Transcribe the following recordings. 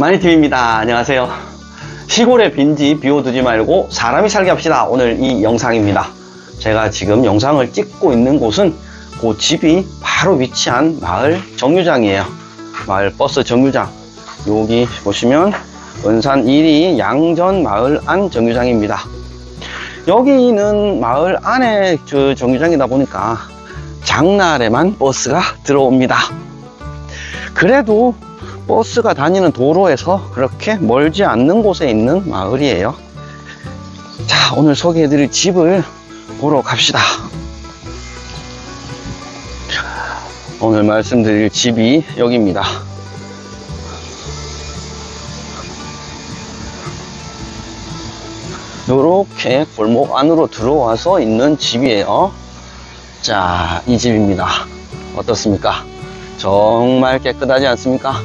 마니팀입니다. 안녕하세요. 시골의 빈지 비워두지 말고 사람이 살게 합시다. 오늘 이 영상입니다. 제가 지금 영상을 찍고 있는 곳은 그 집이 바로 위치한 마을 정류장이에요. 마을 버스 정류장. 여기 보시면 은산 1위 양전 마을 안 정류장입니다. 여기는 마을 안에 저 정류장이다 보니까 장날에만 버스가 들어옵니다. 그래도 버스가 다니는 도로에서 그렇게 멀지 않는 곳에 있는 마을이에요. 자, 오늘 소개해드릴 집을 보러 갑시다. 오늘 말씀드릴 집이 여기입니다. 요렇게 골목 안으로 들어와서 있는 집이에요. 자, 이 집입니다. 어떻습니까? 정말 깨끗하지 않습니까?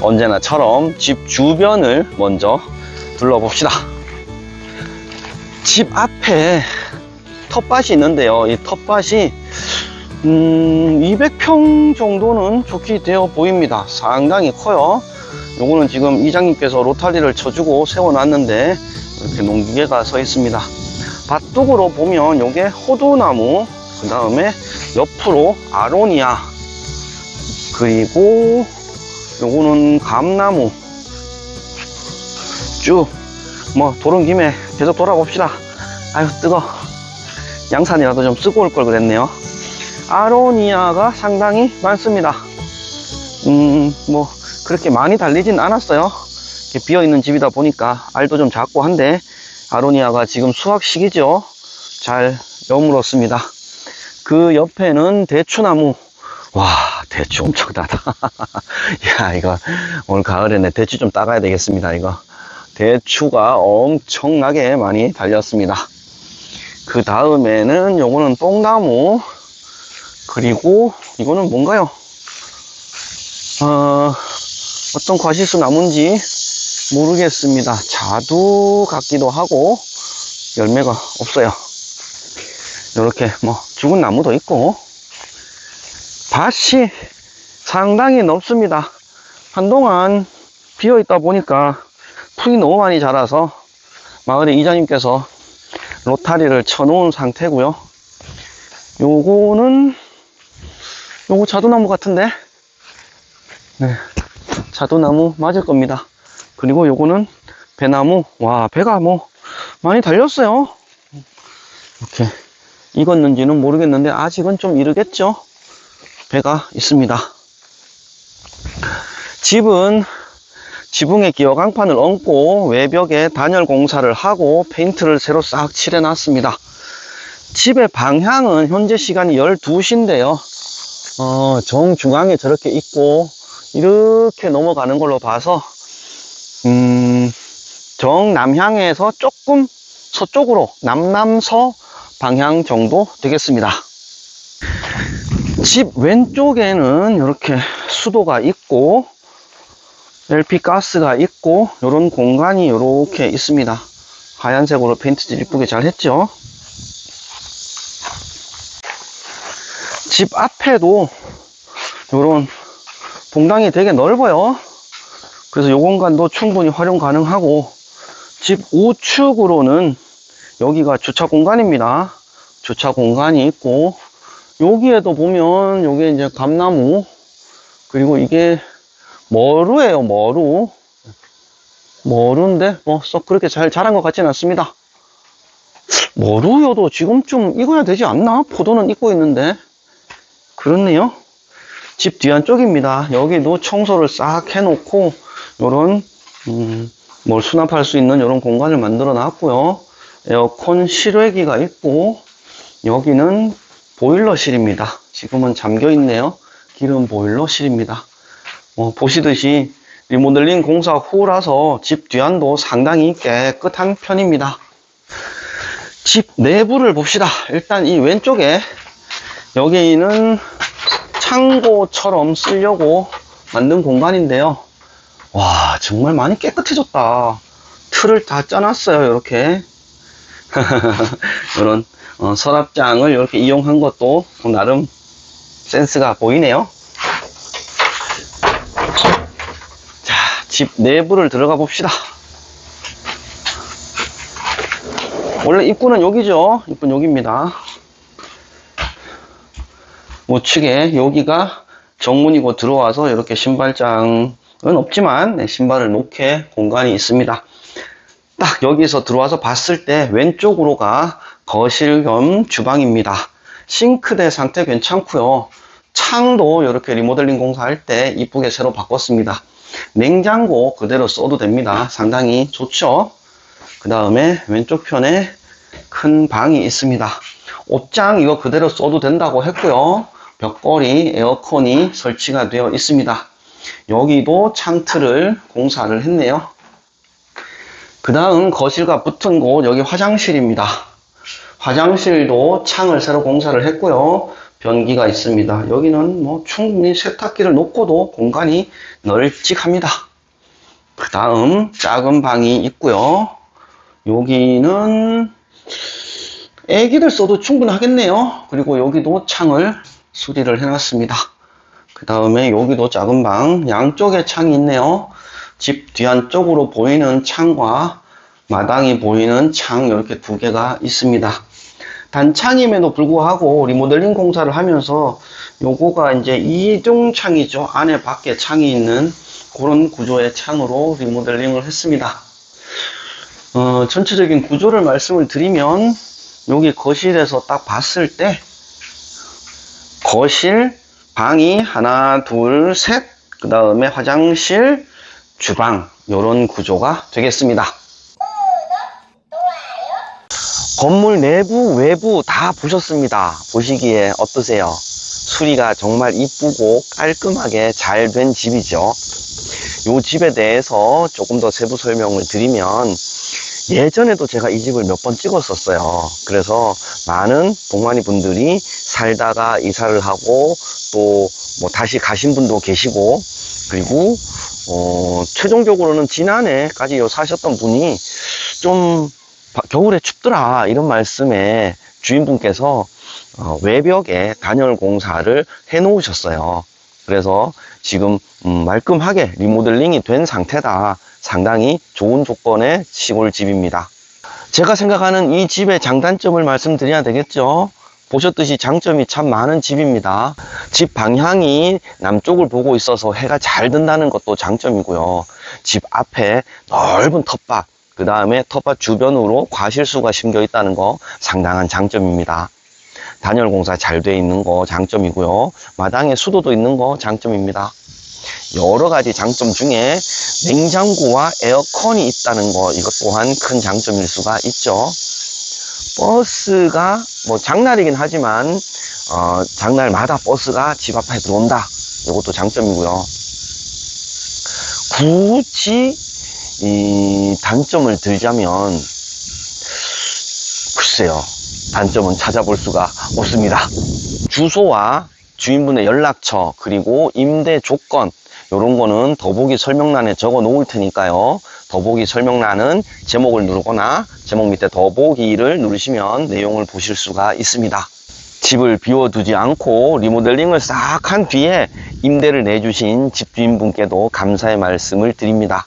언제나처럼 집 주변을 먼저 둘러봅시다. 집 앞에 텃밭이 있는데요. 이 텃밭이 음, 200평 정도는 좋게 되어 보입니다. 상당히 커요. 요거는 지금 이장님께서 로타리를 쳐주고 세워놨는데 이렇게 농기계가 서 있습니다. 밭둑으로 보면 요게 호두나무, 그 다음에 옆으로 아로니아, 그리고 요거는 감나무. 쭉 뭐 도는 김에 계속 돌아봅시다. 아유 뜨거. 양산이라도 좀 쓰고 올 걸 그랬네요. 아로니아가 상당히 많습니다. 음 뭐 그렇게 많이 달리진 않았어요. 비어있는 집이다 보니까 알도 좀 작고 한데 아로니아가 지금 수확 시기죠. 잘 여물었습니다. 그 옆에는 대추나무. 와 대추 엄청 따다. 야 이거 오늘 가을에는 대추 좀 따가야 되겠습니다 이거. 대추가 엄청나게 많이 달렸습니다. 그 다음에는 요거는 뽕나무 그리고 이거는 뭔가요? 어, 어떤 과실수 나무인지 모르겠습니다. 자두 같기도 하고 열매가 없어요. 이렇게 뭐 죽은 나무도 있고 밭이 상당히 넓습니다. 한동안 비어 있다 보니까 풀이 너무 많이 자라서 마을에 이장님께서 로타리를 쳐놓은 상태고요. 요거는 요거 자두나무 같은데 네 자두나무 맞을 겁니다. 그리고 요거는 배나무 와 배가 뭐 많이 달렸어요. 이렇게 익었는지는 모르겠는데 아직은 좀 이르겠죠. 배가 있습니다. 집은 지붕에 기어 강판을 얹고 외벽에 단열 공사를 하고 페인트를 새로 싹 칠해 놨습니다. 집의 방향은 현재 시간이 12시인데요. 어, 정중앙에 저렇게 있고 이렇게 넘어가는 걸로 봐서 음, 정남향에서 조금 서쪽으로 남남서 방향 정도 되겠습니다. 집 왼쪽에는 이렇게 수도가 있고 LP 가스가 있고 이런 공간이 이렇게 있습니다. 하얀색으로 페인트질 이쁘게 잘 했죠. 집 앞에도 이런 봉당이 되게 넓어요. 그래서 이 공간도 충분히 활용 가능하고 집 우측으로는 여기가 주차 공간입니다. 주차 공간이 있고 여기에도 보면 여기 이제 감나무 그리고 이게 머루예요 머루. 머루인데 뭐 썩 그렇게 잘 자란 것 같지는 않습니다. 머루여도 지금쯤 익어야 되지 않나? 포도는 익고 있는데. 그렇네요. 집 뒤안쪽입니다. 여기도 청소를 싹 해놓고 요런 음, 뭘 수납할 수 있는 이런 공간을 만들어 놨고요. 에어컨 실외기가 있고 여기는 보일러실입니다. 지금은 잠겨 있네요. 기름 보일러실입니다. 어, 보시듯이 리모델링 공사 후라서 집 뒤안도 상당히 깨끗한 편입니다. 집 내부를 봅시다. 일단 이 왼쪽에 여기는 창고처럼 쓰려고 만든 공간인데요. 와 정말 많이 깨끗해졌다. 틀을 다 짜놨어요. 이렇게 이런 어, 서랍장을 이렇게 이용한 것도 나름 센스가 보이네요. 집 내부를 들어가 봅시다. 원래 입구는 여기죠. 입구는 여기입니다. 우측에 여기가 정문이고 들어와서 이렇게 신발장은 없지만 네, 신발을 놓게 공간이 있습니다. 딱 여기서 들어와서 봤을 때 왼쪽으로가 거실 겸 주방입니다. 싱크대 상태 괜찮고요. 창도 이렇게 리모델링 공사할 때 이쁘게 새로 바꿨습니다. 냉장고 그대로 써도 됩니다. 상당히 좋죠? 그 다음에 왼쪽 편에 큰 방이 있습니다. 옷장 이거 그대로 써도 된다고 했고요. 벽걸이, 에어컨이 설치가 되어 있습니다. 여기도 창틀을 공사를 했네요. 그 다음 거실과 붙은 곳 여기 화장실입니다. 화장실도 창을 새로 공사를 했고요. 변기가 있습니다. 여기는 뭐 충분히 세탁기를 놓고도 공간이 널찍합니다. 그 다음 작은 방이 있고요. 여기는 애기들 써도 충분하겠네요. 그리고 여기도 창을 수리를 해놨습니다. 그 다음에 여기도 작은 방, 양쪽에 창이 있네요. 집 뒤안쪽으로 보이는 창과 마당이 보이는 창 이렇게 두 개가 있습니다. 단창임에도 불구하고 리모델링 공사를 하면서 요거가 이제 이중 창이죠. 안에 밖에 창이 있는 그런 구조의 창으로 리모델링을 했습니다. 어, 전체적인 구조를 말씀을 드리면 여기 거실에서 딱 봤을 때 거실 방이 하나 둘 셋 그 다음에 화장실 주방 이런 구조가 되겠습니다. 건물 내부 외부 다 보셨습니다. 보시기에 어떠세요? 수리가 정말 이쁘고 깔끔하게 잘 된 집이죠. 이 집에 대해서 조금 더 세부 설명을 드리면 예전에도 제가 이 집을 몇 번 찍었었어요. 그래서 많은 동만이 분들이 살다가 이사를 하고 또 뭐 다시 가신 분도 계시고 그리고 어, 최종적으로는 지난해까지 요 사셨던 분이 좀 바- 겨울에 춥더라 이런 말씀에 주인분께서 어, 외벽에 단열 공사를 해 놓으셨어요. 그래서 지금 음, 말끔하게 리모델링이 된 상태다. 상당히 좋은 조건의 시골 집입니다. 제가 생각하는 이 집의 장단점을 말씀드려야 되겠죠. 보셨듯이 장점이 참 많은 집입니다. 집 방향이 남쪽을 보고 있어서 해가 잘 든다는 것도 장점이고요. 집 앞에 넓은 텃밭, 그 다음에 텃밭 주변으로 과실수가 심겨 있다는 거 상당한 장점입니다. 단열 공사 잘 돼 있는 거 장점이고요. 마당에 수도도 있는 거 장점입니다. 여러 가지 장점 중에 냉장고와 에어컨이 있다는 거 이것 또한 큰 장점일 수가 있죠. 버스가 뭐 장날이긴 하지만 어, 장날마다 버스가 집 앞에 들어온다. 이것도 장점이고요. 굳이 이 단점을 들자면 글쎄요. 단점은 찾아볼 수가 없습니다. 주소와 주인분의 연락처 그리고 임대 조건 이런 거는 더보기 설명란에 적어 놓을 테니까요. 더보기 설명란은 제목을 누르거나 제목 밑에 더보기를 누르시면 내용을 보실 수가 있습니다. 집을 비워두지 않고 리모델링을 싹 한 뒤에 임대를 내주신 집주인분께도 감사의 말씀을 드립니다.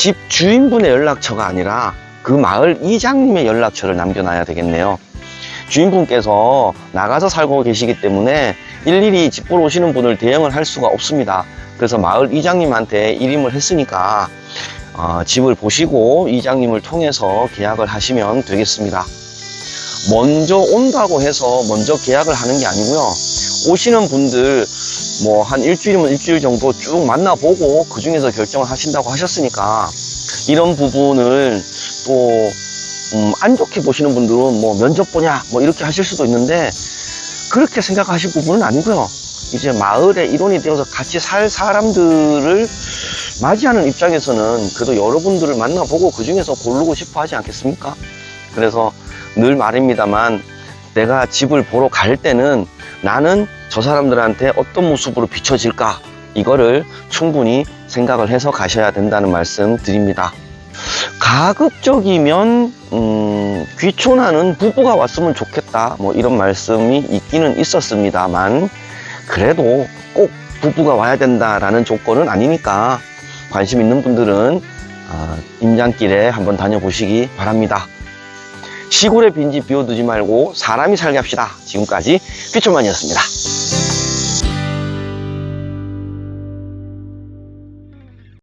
집 주인분의 연락처가 아니라 그 마을 이장님의 연락처를 남겨놔야 되겠네요. 주인분께서 나가서 살고 계시기 때문에 일일이 집 보러 오시는 분을 대응을 할 수가 없습니다. 그래서 마을 이장님한테 일임을 했으니까 어, 집을 보시고 이장님을 통해서 계약을 하시면 되겠습니다. 먼저 온다고 해서 먼저 계약을 하는 게 아니고요. 오시는 분들 뭐 한 일주일이면 일주일 정도 쭉 만나보고 그 중에서 결정을 하신다고 하셨으니까 이런 부분을 또 음, 안 좋게 보시는 분들은 뭐 면접 보냐 뭐 이렇게 하실 수도 있는데 그렇게 생각하실 부분은 아니고요. 이제 마을의 일원이 되어서 같이 살 사람들을 맞이하는 입장에서는 그래도 여러분들을 만나보고 그 중에서 고르고 싶어 하지 않겠습니까? 그래서 늘 말입니다만 내가 집을 보러 갈 때는 나는 저 사람들한테 어떤 모습으로 비춰질까 이거를 충분히 생각을 해서 가셔야 된다는 말씀 드립니다. 가급적이면 음, 귀촌하는 부부가 왔으면 좋겠다 뭐 이런 말씀이 있기는 있었습니다만 그래도 꼭 부부가 와야 된다라는 조건은 아니니까 관심 있는 분들은 아, 임장길에 한번 다녀보시기 바랍니다. 시골의 빈집 비워두지 말고 사람이 살게 합시다. 지금까지 피처만이었습니다.